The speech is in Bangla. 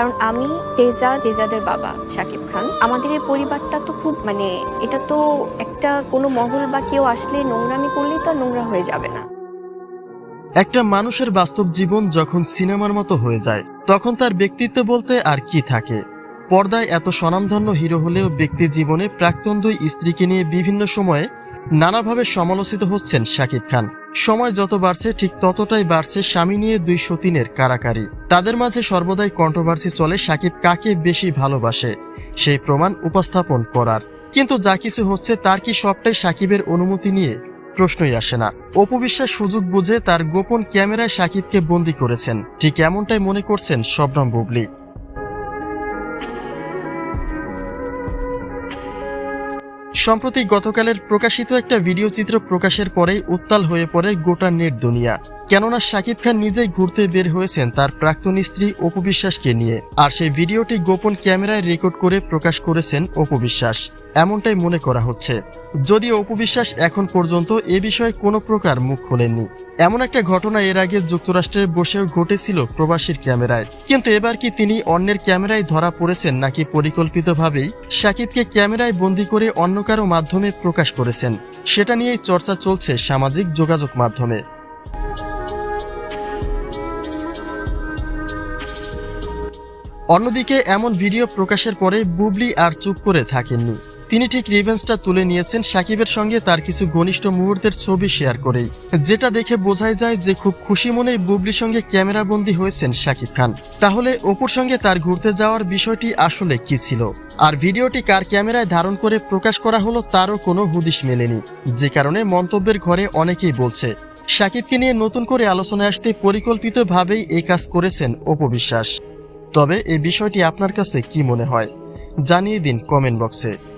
কারণ আমি তেজা, তেজাদের বাবা শাকিব খান। আমাদের এই পরিবারটা তো খুব মানে এটা তো একটা কোনো মহল বা কেউ আসলে নোংরামি করলেই তো নোংরা হয়ে যাবে না। একটা মানুষের বাস্তব জীবন যখন সিনেমার মতো হয়ে যায়, তখন তার ব্যক্তিত্ব বলতে আর কি থাকে? পর্দায় এত স্বনামধন্য হিরো হলেও ব্যক্তি জীবনে প্রাক্তন দুই স্ত্রীকে নিয়ে বিভিন্ন সময়ে নানাভাবে সমালোচিত হচ্ছেন শাকিব খান। সময় যত বাড়ছে, ঠিক ততটাই বাড়ছে স্বামী নিয়ে দুই সতীনের কারাকারি। তাদের মাঝে সর্বদাই কন্ট্রোভার্সি চলে শাকিব কাকে বেশি ভালোবাসে, সেই প্রমাণ উপস্থাপন করার। কিন্তু যা কিছু হচ্ছে, তার কি সবটাই সাকিবের অনুমতি নিয়ে প্রশ্নই আসে না। অপু বিশ্বাস সুযোগ বুঝে তার গোপন ক্যামেরায় সাকিবকে বন্দি করেছেন। ঠিক এমনটাই মনে করছেন শবনম বুবলি। সম্প্রতি গতকালের প্রকাশিত একটা ভিডিও চিত্র প্রকাশের পরেই উত্তাল হয়ে পড়ে গোটা নেট দুনিয়া। কেননা শাকিব খান নিজেই ঘুরতে বের হয়েছেন তার প্রাক্তন স্ত্রী অপবিশ্বাসকে নিয়ে। আর সেই ভিডিওটি গোপন ক্যামেরায় রেকর্ড করে প্রকাশ করেছেন অপবিশ্বাস এমনটাই মনে করা হচ্ছে। যদিও অপবিশ্বাস এখন পর্যন্ত এ বিষয়ে কোনো প্রকার মুখ খোলেননি। এমন একটা ঘটনা এর আগে যুক্তরাষ্ট্রে বসেও ঘটেছিল প্রবাসীর ক্যামেরায়। কিন্তু এবার কি তিনি অন্যের ক্যামেরায় ধরা পড়েছেন নাকি পরিকল্পিতভাবেই? সাকিবকে ক্যামেরায় বন্দি করে অন্য কারও মাধ্যমে প্রকাশ করেছেন। সেটা নিয়েই চর্চা চলছে সামাজিক যোগাযোগ মাধ্যমে। অন্যদিকে এমন ভিডিও প্রকাশের পরে বুবলি আর চুপ করে থাকেননি। তিনি ঠিক রিভেন্সটা তুলে নিয়েছেন সাকিবের সঙ্গে তার কিছু ঘনিষ্ঠ মুহূর্তের ছবি শেয়ার করেই। যেটা দেখে বোঝাই যায় যে খুব খুশি মনেই বুবলির সঙ্গে ক্যামেরাবন্দি হয়েছেন সাকিব খান। তাহলে অপুর সঙ্গে তার ঘুরতে যাওয়ার বিষয়টি আসলে কি ছিল? আর ভিডিওটি কার ক্যামেরায় ধারণ করে প্রকাশ করা হলো তারও কোনো হুদিশ মেলেনি। যে কারণে মন্তব্যের ঘরে অনেকেই বলছে, সাকিবকে নিয়ে নতুন করে আলোচনায় আসতে পরিকল্পিতভাবেই এই কাজ করেছেন অপু বিশ্বাস। তবে এই বিষয়টি আপনার কাছে কি মনে হয়? জানিয়ে দিন কমেন্ট বক্সে।